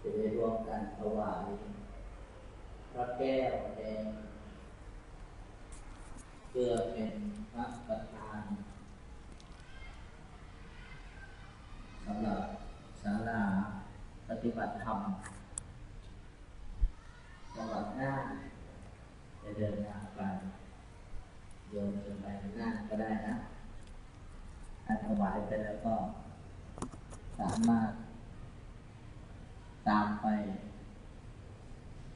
จะได้ร่วมกันถวายพระแก้วแดงเพื่อเป็นพระประธานสำหรับศาลาปฏิบัติธรรมจังหวัดหน้า จะเดินทางไปโยมจะไปหน้าก็ได้นะถ้าถวายไปแล้วก็สามารถ ตามไป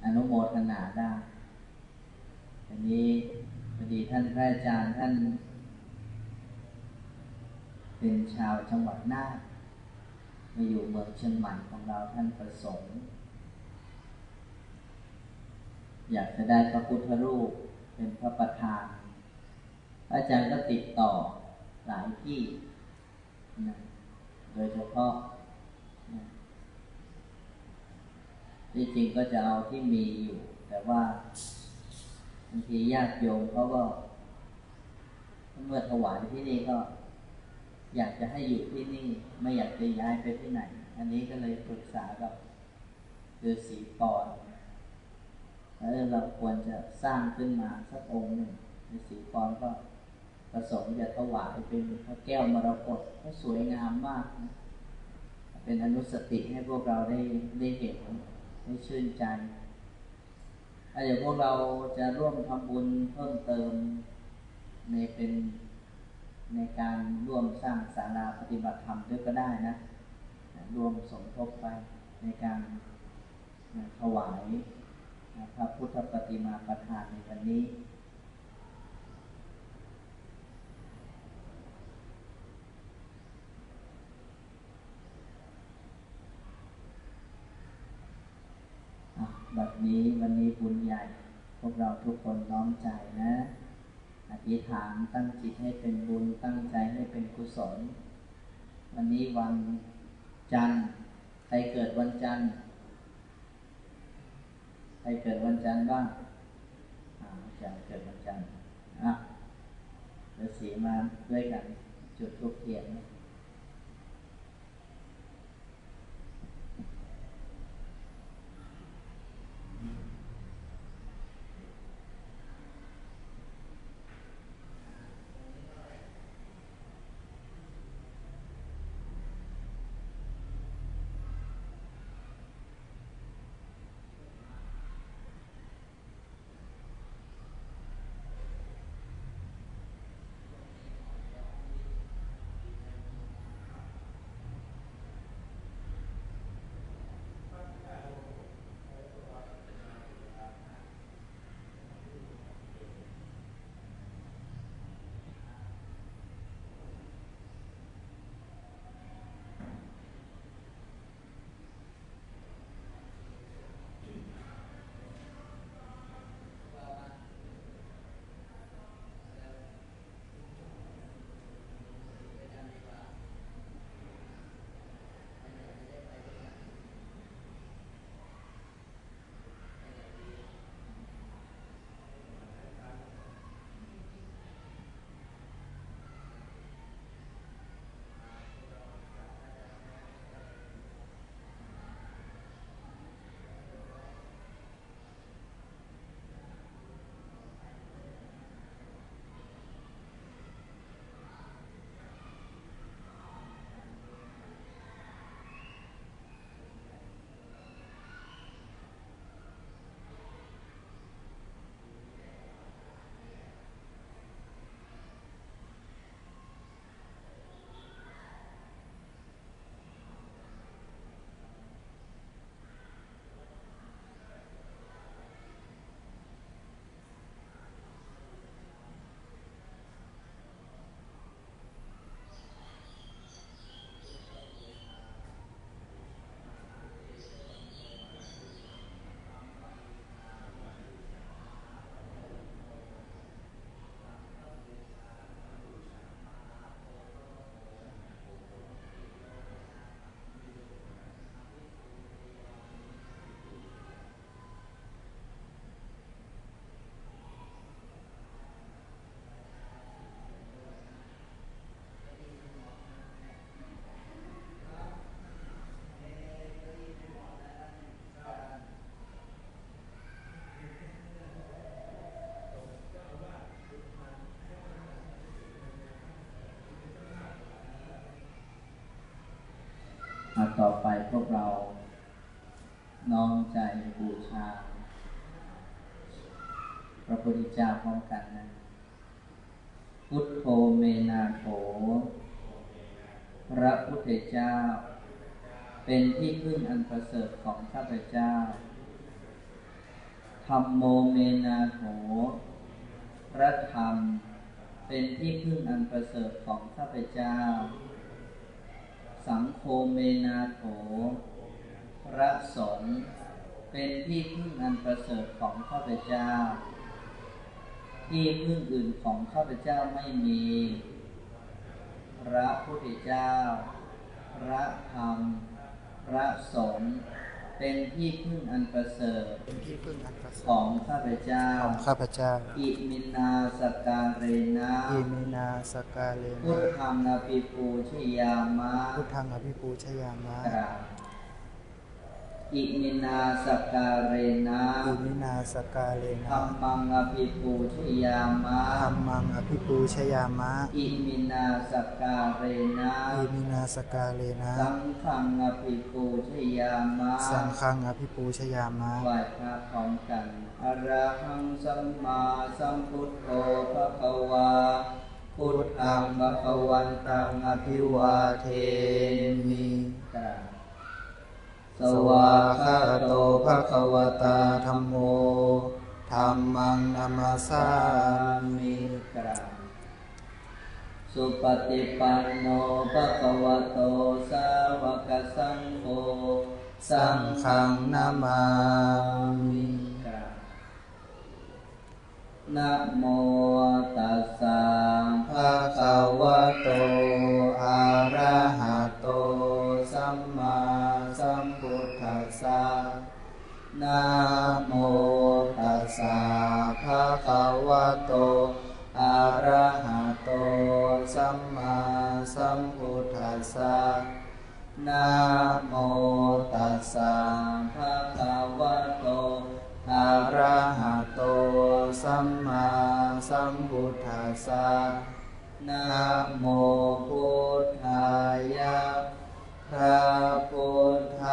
อนุโมทนาได้ อันนี้พอดีท่านพระอาจารย์ท่าน เป็นชาวจังหวัดน่านมาอยู่เมืองเชียงใหม่ของเราท่านประสงค์ อยากจะได้พระพุทธรูปเป็นพระประธาน อาจารย์ก็ติดต่อหลายที่นะโดยเฉพาะนะ ที่จริงก็จะเอาที่มีอยู่ แต่ว่าบางทีญาติโยมเขาก็ เมื่อถวายที่นี่ก็ อยากจะให้อยู่ที่นี่ ไม่อยากจะย้ายไปที่ไหน อันนี้ก็เลยปรึกษากับฤาษีปอนแล้วเราควรจะสร้างขึ้นมาสักองค์หนึ่งฤาษีปอนก็ประสงค์จะถวายเป็นพระแก้วมรกตก็สวยงามมากนะเป็นอนุสติให้พวกเราได้ได้เห็น ให้ชื่นใจถ้าอย่างพวกเราจะร่วมทำบุญเพิ่มเติมในเป็นในการร่วมสร้างศาลาปฏิบัติธรรมด้วยก็ได้นะร่วมสมทบไปในการถวายพระพุทธปฏิมาประธานในวันนี้ แบบนี้วันนี้บุญใหญ่ พวกเราทุกคนน้อมใจนะอธิษฐานตั้งจิตให้เป็นบุญตั้งใจให้เป็นกุศล วันนี้วันจันทร์ใครเกิดวันจันทร์ใครเกิดวันจันทร์บ้างอ่าจันเกิดวันจันทร์อะเดี๋ยวสีมาด้วยกันจุดทุกเทียนนะ ก็เรา น้อมใจบูชา พระพุทธเจ้าพร้อมกันนะ พุทโธเมนาโถ พระพุทธเจ้า เป็นที่พึ่งอันประเสริฐของข้าพเจ้า ธรรมโมเมนาโถ พระธรรม เป็นที่พึ่งอันประเสริฐของข้าพเจ้า สังโฆเมนาโถพระสงฆ์เป็นที่พึ่งอันประเสริฐของข้าพเจ้า ที่พึ่งอื่นของข้าพเจ้าไม่มี พระพุทธเจ้า พระธรรม พระสงฆ์ เป็นที่พึ่งอันประเสริฐเป็นที่พึ่งอันประเสริฐของข้าพเจ้าของข้าพเจ้า อิมินาสกการเรนะอิมินาสกาเลพุทนะธังนาปิปูชยามะพุทธังอภิปูชยามะกราบ อิมินาสกการเรนะอิมินาสกาเลธรนะรมังอภิปูชยามะธรรมังอภิปูชยามะ อิมินาสกการเรนะอิมินาสกาเลนะ สังฆังอภิปูชยามะ สังฆังอภิปูชยามะไหว้พระพร้อมกันอะระหังสัมมาสัมพุทโธพระคะวาพุทธังพระคะวันตังอภิวาเทมิกราบ สวาวาคาโตภะคะวตาธัมโมธัมมังนามาสาสามิกราสุปฏิปันโนภะคะวะโตสาวกสังโฆสังฆังนามามิกรานะโมตัสสะภะคะวะโตอะระหะ นะโมตัสสะภะคะวะโตอะระหะโตสัมมาสัมพุทธัสสะนะโมตัสสะภะคะวะโตอะระหะโตสัมมาสัมพุทธัสสะนะโมพุทธายะ พระพุทธ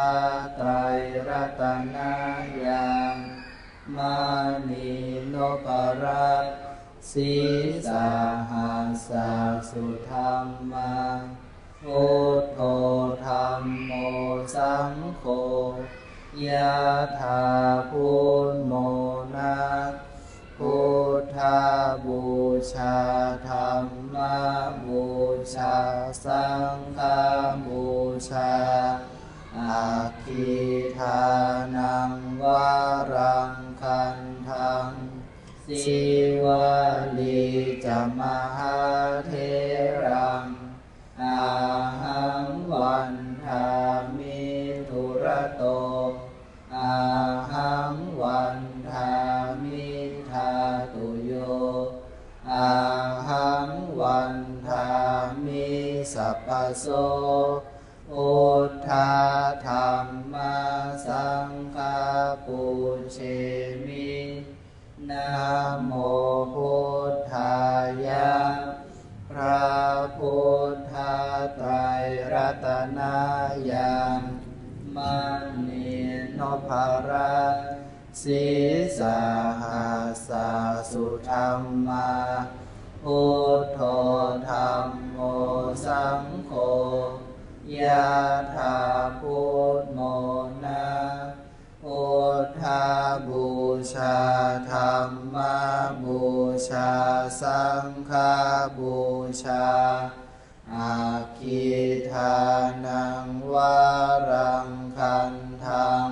ไตรรัตนายังมานีโนปรัตสีสาหาสาสุธรรมาพุทโธธรรมโมสังโฆยะถาพุทโมนา พุทธาบูชาธรรมบูชา สังฆบูชาอาคิทานังวารังคันทังสิวลีจะมหาเทรังอาหังวันทา สัพพโสพุทธาธรรมสังฆาปุเชมินะโมพุทธายะพระพุทธไตรรัตนายังมันเนโนภารสีสาหาสาสุธรรมา พุทโธธรรมโมสังโฆยะถาพุทโมนาพุทธาบูชาธรรมบูชาสังฆบูชาอาคิทานังวารังคันทัง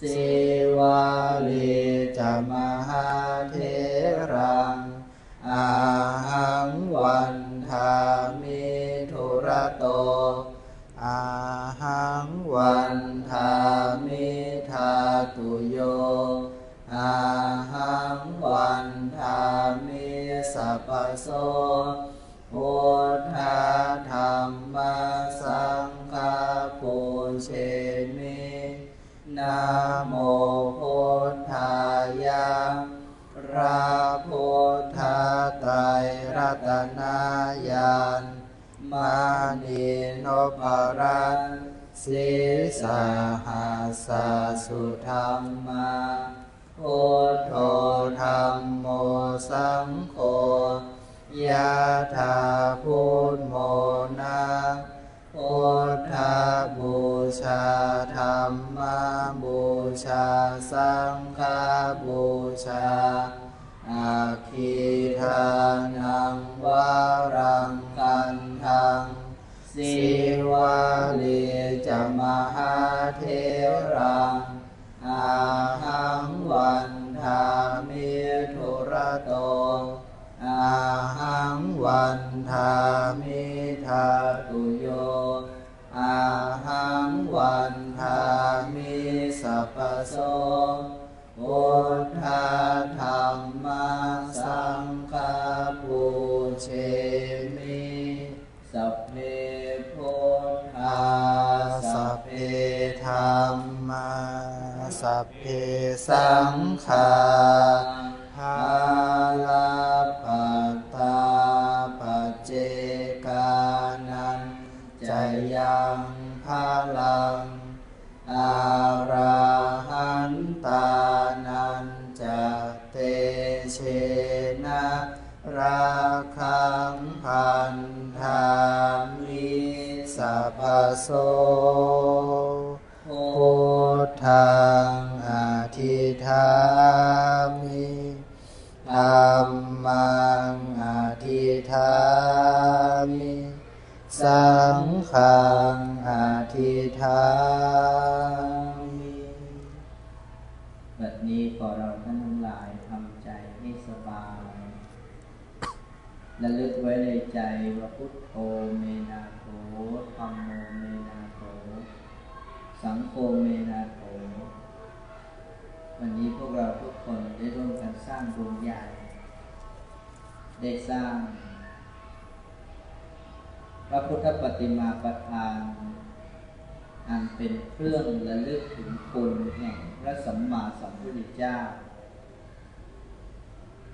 สิวาลีจมหาเทรัง อาหังวันทามิทุระโต อาหังวันทามิทาตุโย อาหังวันทามิสัพพโสพุทธาธรรมสังฆาปุเชมินะโมพุทธายะพ ระพุทธไตรรัตนายันมานีโนภรัตสิสาหาสาสุธรรมาพุทโธธรรมโมสังโฆยะถาพุทโมนา พุทธบูชาธรรมบูชา สังฆบูชาอาคีทานังวารังกันทังสิวาลีจะมหาเทรังอาหังวันทามิทุระโต อาหังวันทามิทาตุโยอาหังวันทามิสัพพโสโอ บบนี้ขอเราท่านทั้งหลายทำใจให้สบายและลึกไว้ในใจว่าพุทโธเมนาโถธรรมโมเมนาโถสังโฆเมนาโถวันนี้พวกเราทุกคนได้ร่วมกันสร้างบุญใหญ่ได้สร้างพระพุทธปฏิมาประธาน อันเป็นเครื่องระลึกถึงคุณแห่งพระสัมมาสัมพุทธเจ้า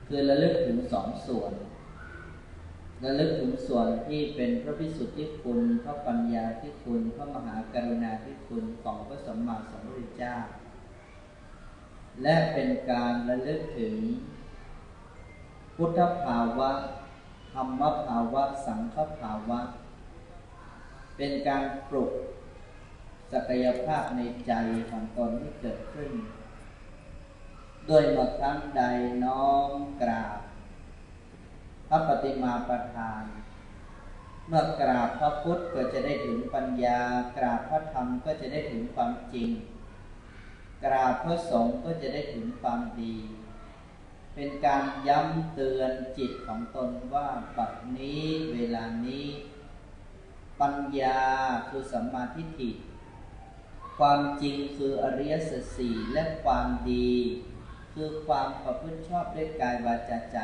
คือระลึกถึงสองส่วนระลึกถึงส่วนที่เป็นพระพิสุทธิคุณ พระปัญญาที่คุณ พระมหากรุณาที่คุณของพระสัมมาสัมพุทธเจ้า และเป็นการระลึกถึง พุทธภาวะธรรมภาวะ สังฆภาวะ เป็นการปลุก ศักยภาพในใจของตนที่เกิดขึ้น โดยเมื่อครั้งใดน้อมกราบ พระปฏิมาประธาน เมื่อกราบพระพุทธก็จะได้ถึงปัญญา กราบพระธรรมก็จะได้ถึงความจริง กราบพระสงฆ์ก็จะได้ถึงความดี เป็นการย้ำเตือนจิตของตนว่าบัดนี้เวลานี้ ปัญญาคือสัมมาทิฏฐิ ความจริงคืออริยสัจสี่และความดี คือความประพฤติชอบด้วยกายวาจาใจ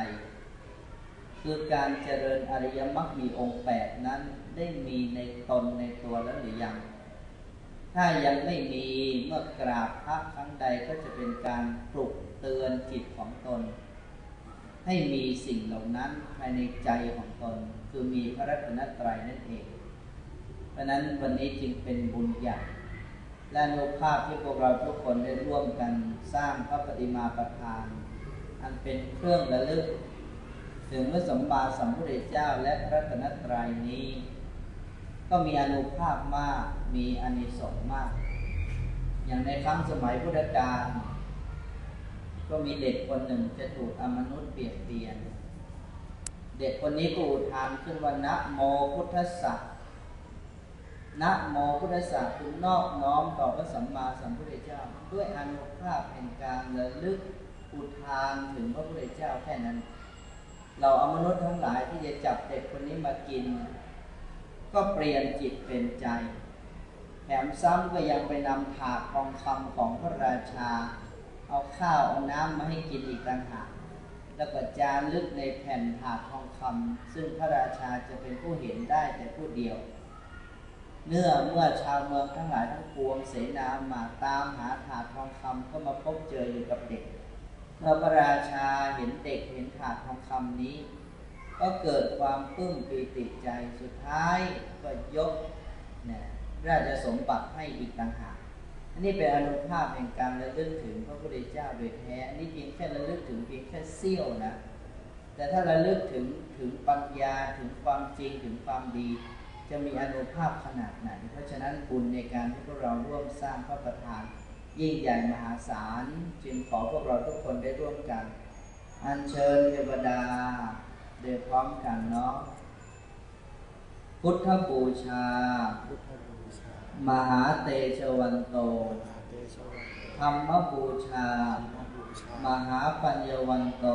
คือการเจริญอริยมรรคมีองค์แปดนั้นได้มีในตนในตัวแล้วหรือยัง ถ้ายังไม่มีเมื่อกราบพระครั้งใดก็จะเป็นการปลุกเตือนจิตของตน ให้มีสิ่งเหล่านั้นภายในใจของตน คือมีพระรัตนตรัยนั่นเอง เพราะนั้นวันนี้จึงเป็นบุญใหญ่ และอนุภาพที่พวกเราทุกคนได้ร่วมกันสร้างพระปฏิมาประธาน อันเป็นเครื่องระลึก ถึงพระสมมาสัมพุทธเจ้าและพระรัตนตรัยนี้ ก็มีอนุภาพมากมีอานิสงส์มาก อย่างในครั้งสมัยพุทธกาลก็มีเด็กคนหนึ่งจะถูกอมนุษย์เปลี่ยนเปลี่ยน เด็กคนนี้ก็อุทานขึ้นว่านะโมพุทธสัจ นะโมพุทธศาสนาคือนอบน้อมต่อพระสัมมาสัมพุทธเจ้า ด้วยอนุภาพแห่งการระลึกอุทานถึงพระพุทธเจ้าแค่นั้น เราเอามนุษย์ทั้งหลายที่จะจับเด็กคนนี้มากิน ก็เปลี่ยนจิตเป็นใจแถมซ้ำก็ยังไปนำถาดทองคำของพระราชา เอาข้าวเอาน้ำมาให้กินอีกต่างหากแล้วก็จารึกในแผ่นถาดทองคำซึ่งพระราชาจะเป็นผู้เห็นได้แต่ผู้เดียว เนื่อเมื่อชาวเมืองทั้งหลายทั้งปวงเสนามาตามหาถาดทองคำก็มาพบเจออยู่กับเด็กเมื่อพระราชาเห็นเด็กเห็นถาดทองคำนี้ ก็เกิดความปลื้มปีติใจสุดท้ายก็ยกนะราชสมบัติให้อีกต่างหากอันนี้เป็นอนุภาพแห่งการระลึกถึงพระพุทธเจ้าโดยแท้อันนี้เพียงแค่ระลึกถึงเพียงแค่เสี้ยวนะ แต่ถ้าระลึกถึงถึงปัญญาถึงความจริงถึงความดี จะมีอนุภาพขนาดไหน เพราะฉะนั้นบุญในการที่พวกเราร่วมสร้างพระประธาน ยิ่งใหญ่มหาศาล จึงขอพวกเราทุกคนได้ร่วมกัน อัญเชิญเทวดาเดยพร้อมกันเนาะพุทธบูชาชามหาเตชะวันโตมหาเตธรรมบูชามบูชา มหาปัญญวันโต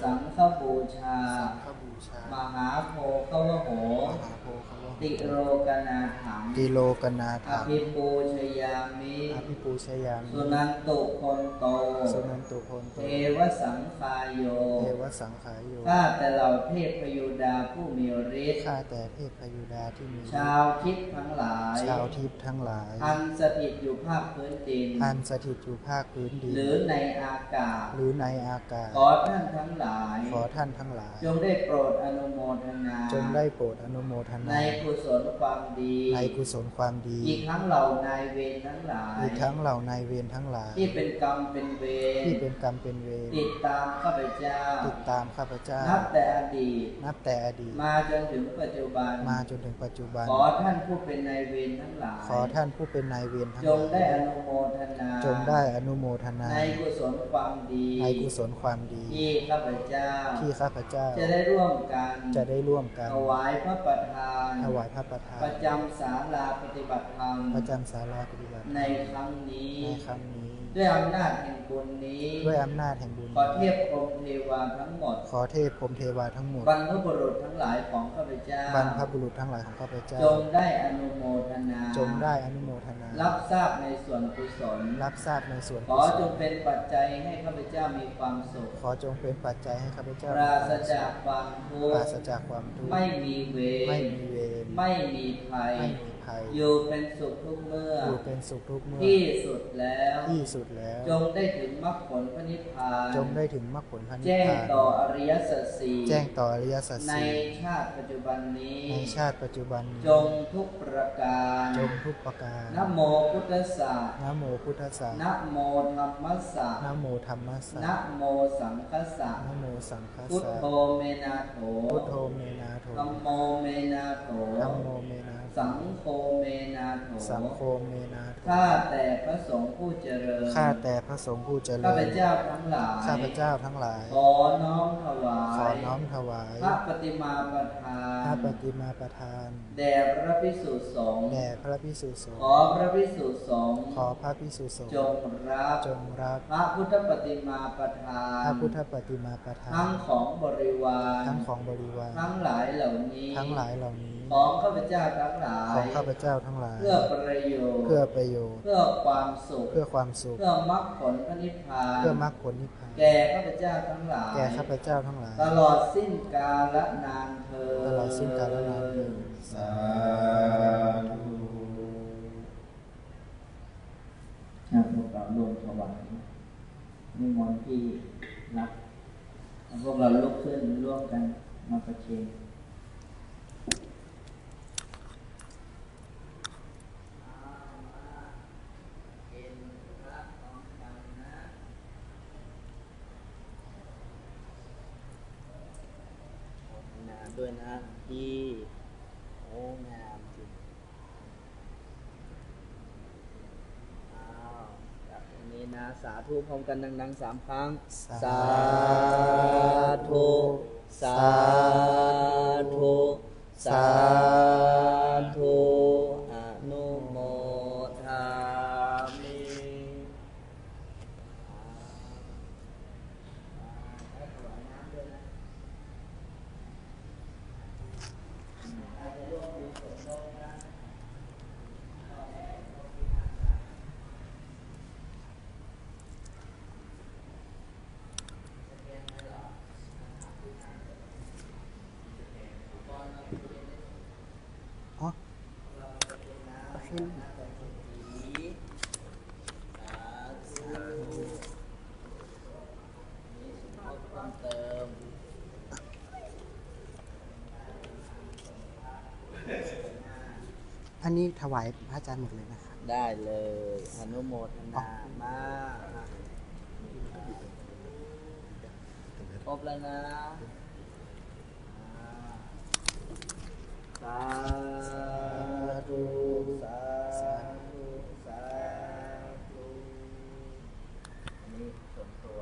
สังฆบูชาสังฆบูชา มหาโพคาวโหมหาโพคาวะ ติโรกนาถังติโลกนาอถาภิปูชยามิอภิปูชยามิสุนันตุคนโตสุนันตุโพนโตเทวสังคายโยเทวสังขายโยข้าแต่เหล่าเทพพยุดาผู้มีฤทธิ์ข้าแต่เทพพยุดาที่มีชาวทิศทั้งหลายชาวทิพย์ทั้งหลายอันสถิตอยู่ภาคพื้นดินอันสถิตอยู่ภาคพื้นดินหรือในอากาศ หรือในอากาศ ขอท่านทั้งหลาย ขอท่านทั้งหลาย จงได้โปรดอนุโมทนา จงได้โปรดอนุโมทนาในกุศลความดีในกุศลความดี อีกทั้งเหล่านายเวรทั้งหลายอีกทั้งเหล่านายเวรทั้งหลาย ที่เป็นกรรมเป็นเวรที่เป็นกรรมเป็นเวรติดตามข้าพเจ้า ติดตามข้าพเจ้า นับแต่อดีต นับแต่อดีต มาจนถึงปัจจุบัน มาจนถึงปัจจุบัน ขอท่านผู้เป็นนายเวรทั้งหลาย ขอท่านผู้เป็นนายเวรทั้งจหงลาได้ยอนุโมทนา จงได้อนุโมทนา ในกุศลความดีในกุศลความดี ที่ข้าพเจ้า ที่ข้าพเจ้า จะได้ร่วมกัน จะได้ร่วมกันถวายพระประธานถวายพระประทาน ประจำศาลาปฏิบัติธรรมประจำศาลาปฏิบัติในครั้งนี้ในครั้งนี้ ด้วยอำนาจแห่งบุญนี้ ด้วยอำนาจแห่งบุญขอเทพพรหมเทวาทั้งหมด ขอเทพพรหมเทวาทั้งหมด บรรพบุรุษทั้งหลายของข้าพเจ้า บรรพบุรุษทั้งหลายของข้าพเจ้า จงได้อนุโมทนา จงได้อนุโมทนา รับทราบในส่วนกุศล รับทราบในส่วนขอจงเป็นปัจจัยให้ข้าพเจ้ามีความสุข ขอจงเป็นปัจจัยให้ข้าพเจ้า ปราศจากความทุปกราข์ศจากความทุกข์ ไม่มีเวร ไม่มีเวร ไม่มีภัยไม่มี ภัย อยู่เป็นสุขทุกเมื่ออยู่เป็นสุขทุกเมื่อ ที่สุดแล้วที่สุดแล้ว จงได้ถึงมรรคผลพระนิพพาน จงได้ถึงมรรคผลพระนิพแจ้งพานต่ออริยสัจสี่แจ้งต่ออริยสัจในสี่ชาติปัจจุบันนี้ ในชาติปัจจุบันนี้จงทุกประการ จงทุกประการนะโมพุทธัสสะนะโมพุทธัสสะนะโมธรรมัสสะนะโมธรรมัสสะนะโมสังคัสสะนะโมสังคัสพุทสะโธเมนาโถพุทโธเมนาโถธัมโมเมนาโถธัมโมเมนาโถ สังโฆเมนาโถสังโฆเมนาโถข้าแต่พระสงฆ์ผู้เจริญข้าแต่พระสงฆ์ผู้เจริข้าพญเจ้าทั้งหลายข้าพเจ้าทั้งหลาย ขอน้อมถวาขอยน้อมถวายพระปฏิมาประทาพระนปฏิมาประทานแด่พระพิสุสงฆ์แด่พระพิสุสงฆ์ขอพระพิสุสงฆ์ขอพระพิสุสงฆ์จงรับจงรับพระพุทธปฏิมาประทาพระนพุทธปฏิมาประทาทั้นงของบริวารทั้งของบริวารทั้งหลายเหล่านี้ทั้งหลายเหล่านี้ของข้าพเจ้าทั้งหลายของข้าพเจ้าทั้งหลาย เพื่อประโยชน์ เพื่อประโยชน์ เพื่อความสุข เพื่อความสุข เพื่อมรรคผลพระนิพพาน เพื่อมรรคผลนิพพาน แก่ข้าพเจ้าทั้งหลาย แก่ข้าพเจ้าทั้งหลาย ตลอดสิ้นกาลนานเธอญตลอดสิ้นกาลนานเทอญสาธุชาติพวกเราร่วมถวายนิมนต์ที่รับแล้วพวกเราลุกขึ้นร่วมกันมาประเคนด้วย ดีโอ้งามจริงอ้าวจากตรงนี้นะ สาธุพร้อมกันดังๆสามครั้ง สา ถวายพระอาจารย์หมดเลยนะครับได้เลยอนุโมทนามาครบแล้วนะสาธุสาธุสาธุอันนี้ส่วนตัว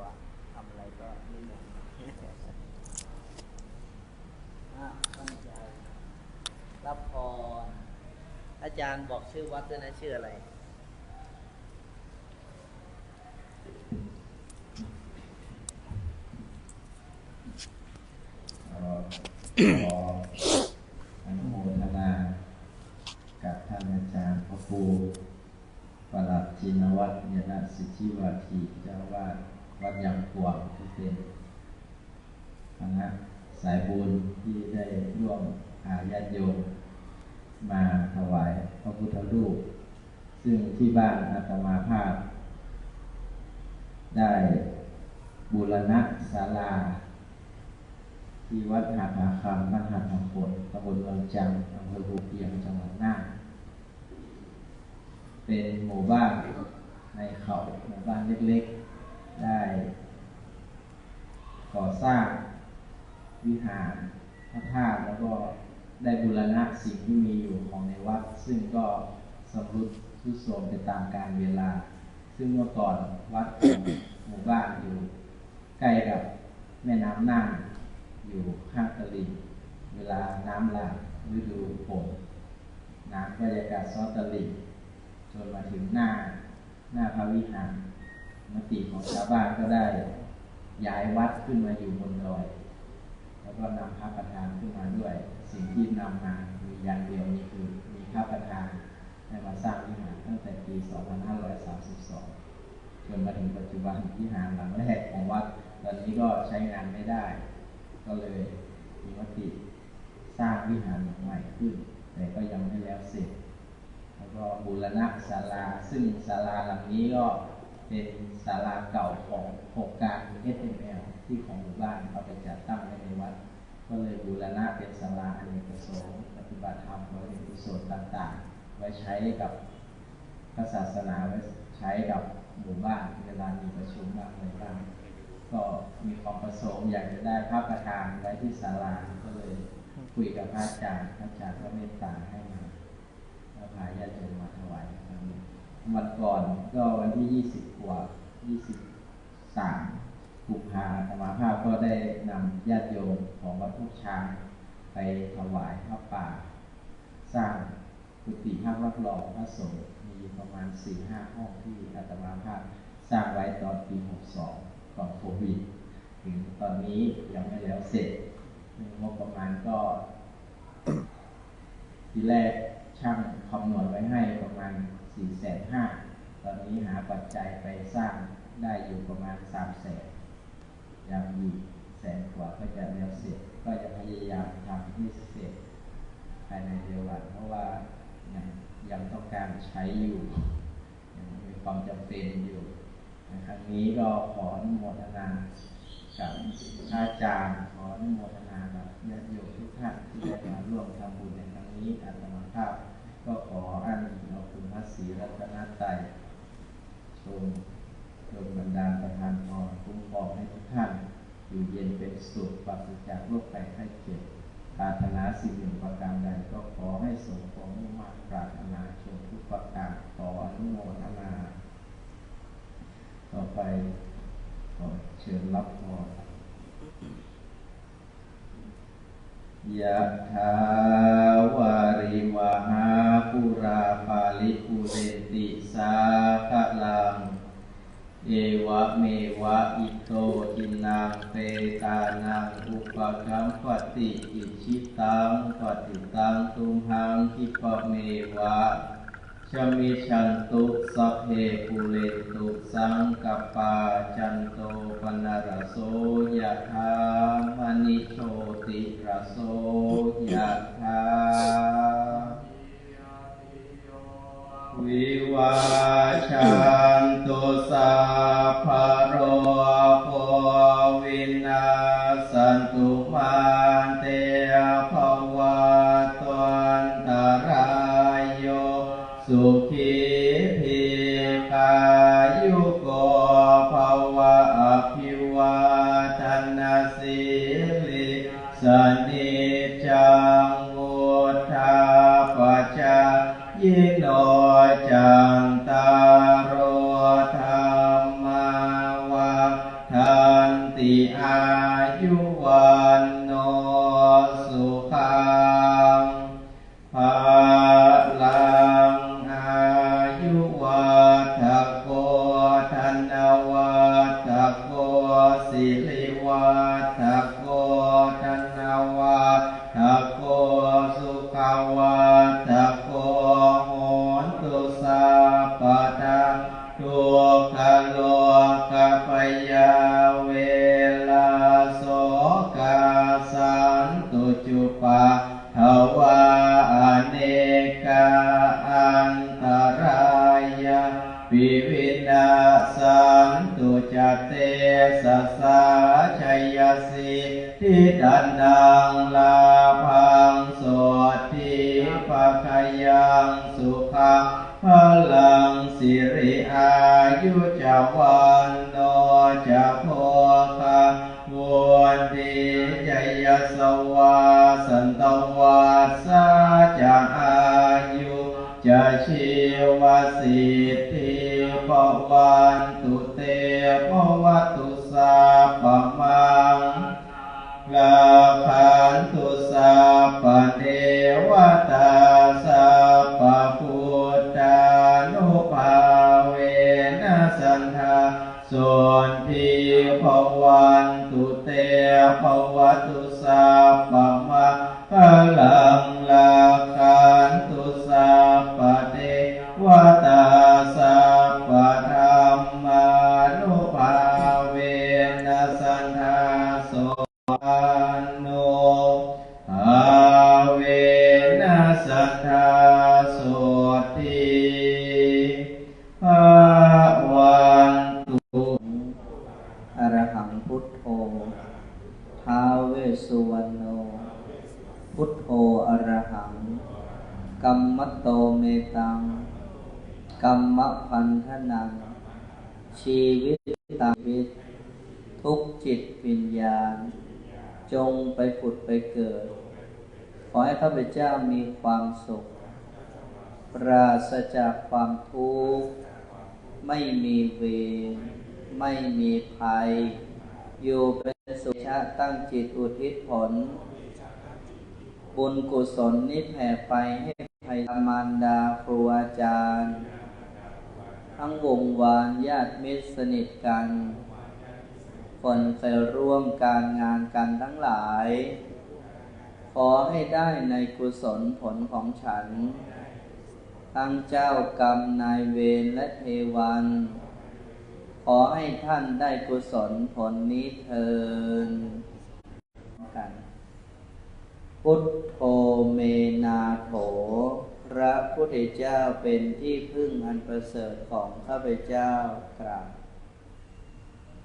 ทำอะไรก็นิดหน่อยอะตั้งใจ รับพร อาจารย์บอกชื่อวัดด้วยนะชื่ออะไร ขออนุโมทนา กับท่านอาจารย์พระครูประหลัดจินวัฒน์ยนะสิทธิวาทีเจ้าวาดวัดยางขวางที่เป็นคณะสายบุญที่ได้ร่วมหาญาโยมมาถ พุทธรูป ซึ่งที่บ้านอาตมาภาพ ได้บูรณะศาลา ที่วัดหาดนาคำบ้านหาดทองผลตำบลเมืองจังอำเภอภูเพียงจังหวัดน่านเป็นหมู่บ้านในเขาหมู่บ้านเล็กๆ ได้ ก่อสร้างวิหารพระธาตุแล้วก็ ได้บูรณะสิ่งที่มีอยู่ของในวัด ซึ่งก็สำรุดทุดโทรมไปตามกาลเวลา ซึ่งเมื่อก่อนวัดของหมู่บ้านอยู่ใกล้กับแม่น้ำน่านอยู่ข้างตลิ่งเวลาน้ำหลากฤดูฝนน้ำก็จะกัดซ้อตลิ่งจนมาถึงหน้าหน้าพระวิหารมติของชาวบ้านก็ได้ย้ายวัดขึ้นมาอยู่บนดอย แล้วก็นำพระประธานขึ้นมาด้วย สิ่งที่ นำมามีอย่างเดียวนี่คือมีพระประธานให้มาสร้างวิหารตั้งแต่ปี 2532 จนมาถึงปัจจุบันวิหารหลังแรกของวัด ตอนนี้ก็ใช้งานไม่ได้ ก็เลยมีมติสร้างวิหารหลังใหม่ขึ้น แต่ก็ยังไม่แล้วเสร็จ แล้วก็บูรณะศาลา ซึ่งศาลาหลังนี้ก็เป็นศาลาเก่าของโครงการ SML ที่ของหมู่บ้านเขาไปจัดตั้งไว้ในวัด ก็เลยบูรณะเป็นศาลาอเนกประสงค์ปฏิบัติธรรมบริเวณกุศลต่างๆ ไว้ใช้กับพระศาสนาไว้ใช้กับหมู่บ้านเวลามีประชุมบ้างอะไรบ้างก็มีความประสงค์อยากจะได้พระประธานไว้ที่ศาลาก็เลยคุยกับพระอาจารย์พระอาจารย์ก็เมตตาให้มาแล้วพาญาติโยมมาถวายวันก่อนก็วันที่20กว่า23 กุมภาธรรมาภาพก็ได้นำญาติโยมของวัดพุกช้างไปถวายพระป่า สร้างกุฏิห้างรับรองพระสงฆ์มีประมาณ4-5ห้าห้องที่อาตมาภาพสร้างไว้ตอนปี62ก่อนโควิดถึงตอนนี้ยังไม่แล้วเสร็จงบประมาณก็ ทีแรกช่างคำนวณไว้ให้ประมาณ4 5 0 0 0ตอนนี้หาปัจจัยไปสร้างได้อยู่ประมาณ3 0 0 0 0 0 ยังมีแสนกว่าก็จะแล้วเสร็จ ก็จะพยายามทำให้เสร็จภายในเดือนวันเพราะว่ายังยังต้องการใช้อยู่ยังมีความจำเป็นอยู่ครั้งนี้ก็ขออนุโมทนากับอาจารย์ขออนุโมทนากับญาติโยมทุกท่านที่ได้มาร่วมทำบุญในครั้งนี้อาตมาภาพก็ขออันเอาคุณพระศรีรัตนตรัยชมโดนบันดาลประทานพร องให้ทุกท่าน อยู่เย็นเป็นสุขปราศจากโรคภัยไข้เจ็บปรารถนาสิ่งหนึ่งประการใดก็ขอให้สมความมุ่งมั่นปรารถนาชมทุกประการขออนุโมทนา ต่อไปขอเชิญรับพรยะถาวาริวหาปุราปาลิปุเรติสาคลัง เอวะเมวะอิโตจินังเปตานังอุปกัมปติอิชิตังปฏิตังตุมหังคิปะเมวะชมิชันตุสัพเพปุเรตุสังกปาจันโตปนารโสยะธามณิโชติระโสยะธาวิวาชั โกสิริวัตโก วสิทธิปวันตุเตปวัตุสาปมังลาพันตุสัพพะเทวตาสัพพะพุทธานุภาเวนัสันทาส่วนทีภวันตุเตภวตุสัพพะมะพลัง พุทโธอรหังกัมมโตเมตังกัมมพันธนัง ชีวิตตาวิต ทุกจิตวิญญาณ จงไปผุดไปเกิด ขอให้ข้าพเจ้ามีความสุข ปราศจากความทุกข์ ไม่มีเวรไม่มีภัย อยู่เป็นสุขะตั้งจิตอุทิศผล บุญกุศลนี้แผ่ไปให้ภัยมารดาครูอาจารย์ ทั้งวงวานญาติมิตรสนิทกัน คนเคยร่วมการงานกันทั้งหลาย ขอให้ได้ในกุศลผลของฉัน ทั้งเจ้ากรรมนายเวรและเทวัน ขอให้ท่านได้กุศลผลนี้เทินกัน พุทโธเมนาโถ พระพุทธเจ้าเป็นที่พึ่งอันประเสริฐของข้าพเจ้ากราบ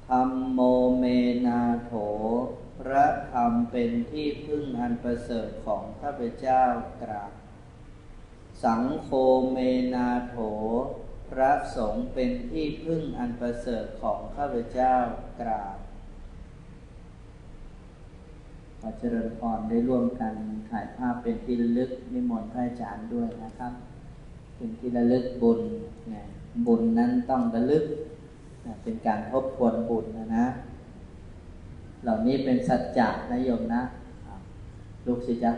ธรรมโมเมนาโถ พระธรรมเป็นที่พึ่งอันประเสริฐของข้าพเจ้ากราบสังโฆเมนาโถ พระสงฆ์เป็นที่พึ่งอันประเสริฐของข้าพเจ้ากราบ ขอเจริญพรได้ร่วมกันถ่ายภาพเป็นที่ระลึกนิมนต์พระอาจารย์ด้วยนะครับ เป็นที่ระลึกบุญนะบุญนั้นต้องระลึกนะเป็นการทบทวนบุญนะนะ เหล่านี้เป็นสัจจะนะโยมนะลูกศิษย์จะ